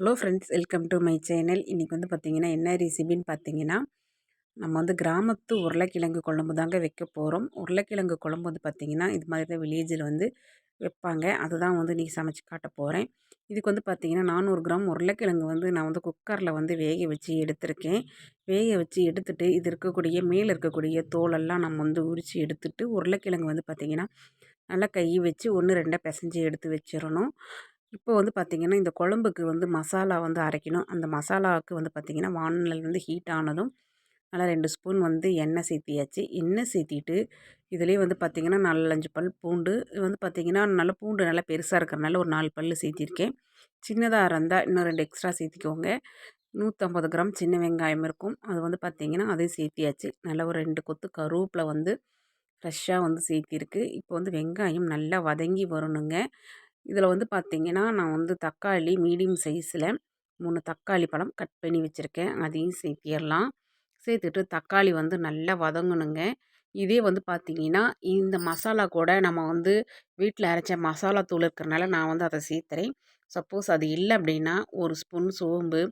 Hello friends welcome to my channel இன்றைக்கி வந்து பார்த்திங்கன்னா என்ன ரெசிபின்னு பார்த்தீங்கன்னா நம்ம வந்து கிராமத்து உருளைக்கிழங்கு குழம்பு தாங்க வைக்க போகிறோம் உருளைக்கிழங்கு குழம்பு வந்து பார்த்திங்கன்னா இது மாதிரி தான் வில்லேஜில் வந்து வைப்பாங்க. அதுதான் வந்து இன்றைக்கி சமைச்சு காட்ட போகிறேன் இதுக்கு வந்து பார்த்திங்கன்னா நானூறு கிராம் உருளைக்கிழங்கு வந்து நான் வந்து குக்கரில் வந்து வேக வச்சு எடுத்திருக்கேன். வேக வச்சு எடுத்துகிட்டு இது இருக்கக்கூடிய மேலே இருக்கக்கூடிய தோலெல்லாம் நம்ம வந்து உரித்து எடுத்துகிட்டு உருளைக்கிழங்கு வந்து பார்த்திங்கன்னா நல்லா கை வச்சு ஒன்று ரெண்டாக பிசைஞ்சு எடுத்து வச்சிடணும் இப்போ வந்து பார்த்திங்கன்னா இந்த குழம்புக்கு வந்து மசாலா வந்து அரைக்கணும். அந்த மசாலாவுக்கு வந்து பார்த்திங்கன்னா வானல் வந்து ஹீட் ஆனதும் நல்லா ரெண்டு ஸ்பூன் வந்து எண்ணெய் சேர்த்தியாச்சு. எண்ணெய் சேர்த்திட்டு இதுலேயே வந்து பார்த்திங்கன்னா நாலஞ்சு பல் பூண்டு. இது வந்து பார்த்திங்கன்னா நல்ல பூண்டு நல்லா பெருசாக இருக்கிறனால ஒரு நாலு பல் சேர்த்திருக்கேன். சின்னதாக இருந்தால் இன்னும் ரெண்டு எக்ஸ்ட்ரா சேர்த்திக்கோங்க. நூற்றம்பது கிராம் சின்ன வெங்காயம் இருக்கும். அது வந்து பார்த்திங்கன்னா அதையும் சேர்த்தியாச்சு. நல்லா ஒரு ரெண்டு கொத்து கருவேப்பில் வந்து ஃப்ரெஷ்ஷாக வந்து சேர்த்திருக்கு. இப்போ வந்து வெங்காயம் நல்லா வதங்கி வரணுங்க. இதில் வந்து பார்த்திங்கன்னா நான் வந்து தக்காளி மீடியம் சைஸில் மூணு தக்காளி பழம் கட் பண்ணி வச்சுருக்கேன். அதையும் சேர்த்திடலாம். சேர்த்துட்டு தக்காளி வந்து நல்லா வதங்கணுங்க. இதே வந்து பார்த்திங்கன்னா இந்த மசாலா கூட நம்ம வந்து வீட்டில் அரைச்ச மசாலா தூள் இருக்கிறனால நான் வந்து அதை சேர்த்துறேன். சப்போஸ் அது இல்லை அப்படின்னா ஒரு ஸ்பூன் சோம்பு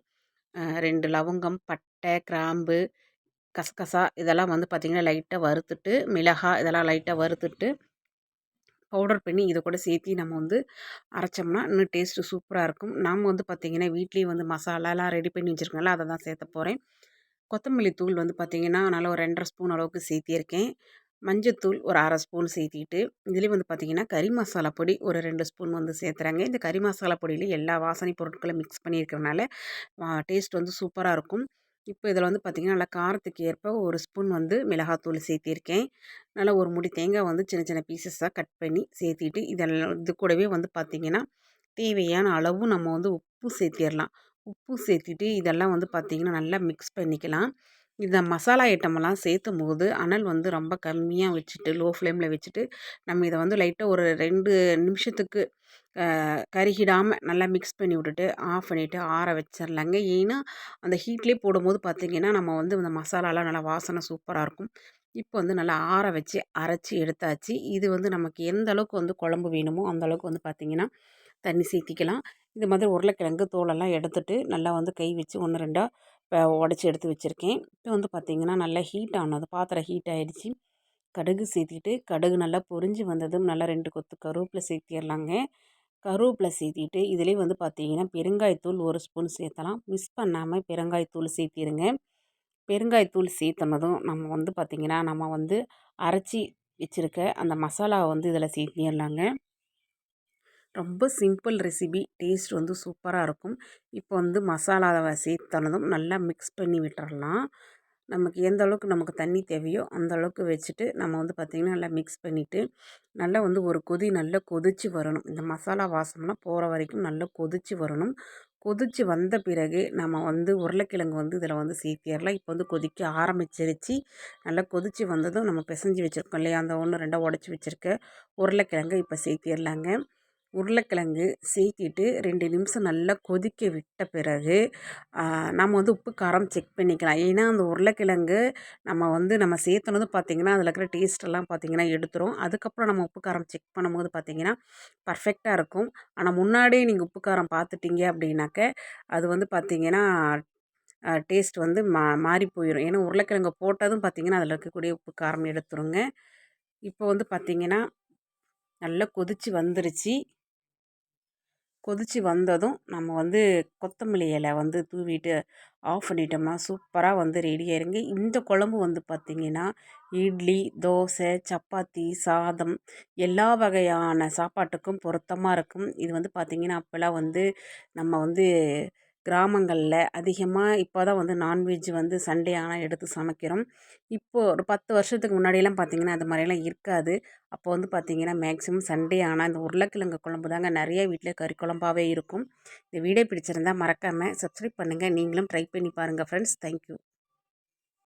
ரெண்டு லவங்கம் பட்டை கிராம்பு கசகசா இதெல்லாம் வந்து பார்த்திங்கன்னா லைட்டாக வறுத்துட்டு மிளகாய் இதெல்லாம் லைட்டாக வறுத்துட்டு பவுடர் பண்ணி இதை கூட சேர்த்தி நம்ம வந்து அரைச்சோம்னா இன்னும் டேஸ்ட்டு சூப்பராக இருக்கும். நாம் வந்து பார்த்திங்கன்னா வீட்லேயும் வந்து மசாலாலாம் ரெடி பண்ணி வச்சுருக்கோம்ல அதை தான் சேர்த்த போகிறேன் கொத்தமல்லி தூள் வந்து பார்த்திங்கன்னா நல்லா ஒரு ரெண்டரை ஸ்பூன் அளவுக்கு சேர்த்தியிருக்கேன் மஞ்சத்தூள் ஒரு அரை ஸ்பூன் சேர்த்திட்டு இதுலேயும் வந்து பார்த்திங்கன்னா கறி மசாலா பொடி ஒரு ரெண்டு ஸ்பூன் வந்து சேர்த்துறாங்க. இந்த கறி மசாலா பொடியில் எல்லா வாசனை பொருட்களும் மிக்ஸ் பண்ணியிருக்கிறனால டேஸ்ட் வந்து சூப்பராக இருக்கும். இப்போ இதில் வந்து பார்த்திங்கன்னா நல்லா காரத்துக்கு ஏற்ப ஒரு ஸ்பூன் வந்து மிளகாத்தூள் சேர்த்திருக்கேன். நல்லா ஒரு முடி தேங்காய் வந்து சின்ன சின்ன பீசஸாக கட் பண்ணி சேர்த்திட்டு இதெல்லாம் இது கூடவே வந்து பார்த்திங்கன்னா தேவையான அளவு நம்ம வந்து உப்பு சேர்த்திடலாம். உப்பு சேர்த்திட்டு இதெல்லாம் வந்து பார்த்திங்கன்னா நல்லா மிக்ஸ் பண்ணிக்கலாம். இந்த மசாலா ஐட்டமெல்லாம் சேர்த்தும் போது அனல் வந்து ரொம்ப கம்மியாக வச்சுட்டு லோ ஃப்ளேமில் வச்சுட்டு நம்ம இதை வந்து லைட்டாக ஒரு ரெண்டு நிமிஷத்துக்கு கருகிடாமல் நல்லா மிக்ஸ் பண்ணி விட்டுட்டு ஆஃப் பண்ணிவிட்டு ஆற வச்சிடலாங்க ஏன்னா அந்த ஹீட்லேயே போடும்போது பார்த்திங்கன்னா நம்ம வந்து இந்த மசாலாலாம் நல்லா வாசனை சூப்பராக இருக்கும். இப்போ வந்து நல்லா ஆற வச்சு அரைச்சி எடுத்தாச்சு. இது வந்து நமக்கு எந்த அளவுக்கு வந்து குழம்பு வேணுமோ அந்த அளவுக்கு வந்து பார்த்திங்கன்னா தண்ணி சேர்த்திக்கலாம். இது மாதிரி உருளைக்கிழங்கு தோலெல்லாம் எடுத்துட்டு நல்லா வந்து கை வச்சு ஒன்று ரெண்டாக இப்போ உடச்சி எடுத்து வச்சுருக்கேன். இப்போ வந்து பார்த்திங்கன்னா நல்லா ஹீட் ஆனது பாத்திரம் ஹீட் ஆகிடுச்சி கடுகு சேர்த்திட்டு கடுகு நல்லா பொரிஞ்சு வந்ததும் நல்லா ரெண்டு கொத்து கருவேப்பிலை சேர்த்திடலாங்க கருவேப்பிலை சேர்த்திட்டு இதிலே வந்து பார்த்திங்கன்னா பெருங்காயத்தூள் ஒரு ஸ்பூன் சேர்த்தலாம். மிஸ் பண்ணாமல் பெருங்காயத்தூள் சேர்த்திருங்க பெருங்காயத்தூள் சேர்த்துனதும் நம்ம வந்து பார்த்திங்கன்னா நம்ம வந்து அரைச்சி வச்சுருக்க அந்த மசாலாவை வந்து இதில் சேர்த்திடலாங்க ரொம்ப சிம்பிள் ரெசிபி டேஸ்ட் வந்து சூப்பராக இருக்கும். இப்போ வந்து மசாலாவை சேர்த்தனதும் நல்லா மிக்ஸ் பண்ணி விட்டுறலாம். நமக்கு எந்த அளவுக்கு நமக்கு தண்ணி தேவையோ அந்த அளவுக்கு வச்சுட்டு நம்ம வந்து பார்த்திங்கன்னா நல்லா மிக்ஸ் பண்ணிவிட்டு நல்லா வந்து ஒரு கொதி நல்லா கொதித்து வரணும். இந்த மசாலா வாசம்லாம் போகிற வரைக்கும் நல்லா கொதித்து வரணும். கொதித்து வந்த பிறகு நம்ம வந்து உருளைக்கிழங்கு வந்து இதில் வந்து சேர்த்திடலாம். இப்போ வந்து கொதிக்க ஆரம்பிச்சிருச்சு. நல்லா கொதித்து வந்ததும் நம்ம பிசைஞ்சு வச்சுருக்கோம் இல்லையா? அந்த ஒன்று ரெண்டாக உடச்சி வச்சுருக்க உருளைக்கிழங்கு இப்போ சேர்த்திடலாங்க. உருளைக்கிழங்கு சேர்த்திட்டு ரெண்டு நிமிஷம் நல்லா கொதிக்க விட்ட பிறகு நம்ம வந்து உப்பு காரம் செக் பண்ணிக்கலாம். ஏன்னா அந்த உருளைக்கிழங்கு நம்ம வந்து நம்ம சேர்த்துனதும் பார்த்திங்கன்னா அதில் இருக்கிற டேஸ்ட்டெல்லாம் பார்த்திங்கன்னா எடுத்துரும். அதுக்கப்புறம் நம்ம உப்பு காரம் செக் பண்ணும்போது பார்த்திங்கன்னா பர்ஃபெக்டாக இருக்கும். ஆனால் முன்னாடியே நீங்கள் உப்பு காரம் பார்த்துட்டிங்க அப்படின்னாக்க அது வந்து பார்த்திங்கன்னா டேஸ்ட் வந்து மா மாறி போயிடும் ஏன்னா உருளைக்கிழங்கு போட்டதும் பார்த்திங்கன்னா அதில் இருக்கக்கூடிய உப்பு காரம் எடுத்துருங்க. இப்போ வந்து பார்த்திங்கன்னா நல்லா கொதித்து வந்துருச்சு. கொதித்து வந்ததும் நம்ம வந்து கொத்தமல்லி இலை வந்து தூவிட்டு ஆஃப் பண்ணிட்டோம்னா சூப்பராக வந்து ரெடி ஆயிருங்க. இந்த குழம்பு வந்து பார்த்திங்கன்னா இட்லி தோசை சப்பாத்தி சாதம் எல்லா வகையான சாப்பாட்டுக்கும் பொருத்தமாக இருக்கும். இது வந்து பார்த்திங்கன்னா அப்போல்லாம் வந்து நம்ம வந்து கிராமங்களில் அதிகமாக இப்போ தான் வந்து நான்வெஜ் வந்து சண்டே ஆனால் எடுத்து சமைக்கிறோம். இப்போது ஒரு பத்து வருஷத்துக்கு முன்னாடியெல்லாம் பார்த்திங்கன்னா அது மாதிரியெல்லாம் இருக்காது. அப்போ வந்து பார்த்திங்கன்னா மேக்ஸிமம் சண்டே ஆனால் இந்த உருளைக்கிழங்கு குழம்பு தாங்க நிறைய வீட்டில் கறி குழம்பாகவே இருக்கும். இந்த வீடியோ பிடிச்சிருந்தால் மறக்காமல் சப்ஸ்கிரைப் பண்ணுங்கள் நீங்களும் ட்ரை பண்ணி பாருங்கள் ஃப்ரெண்ட்ஸ் தேங்க்யூ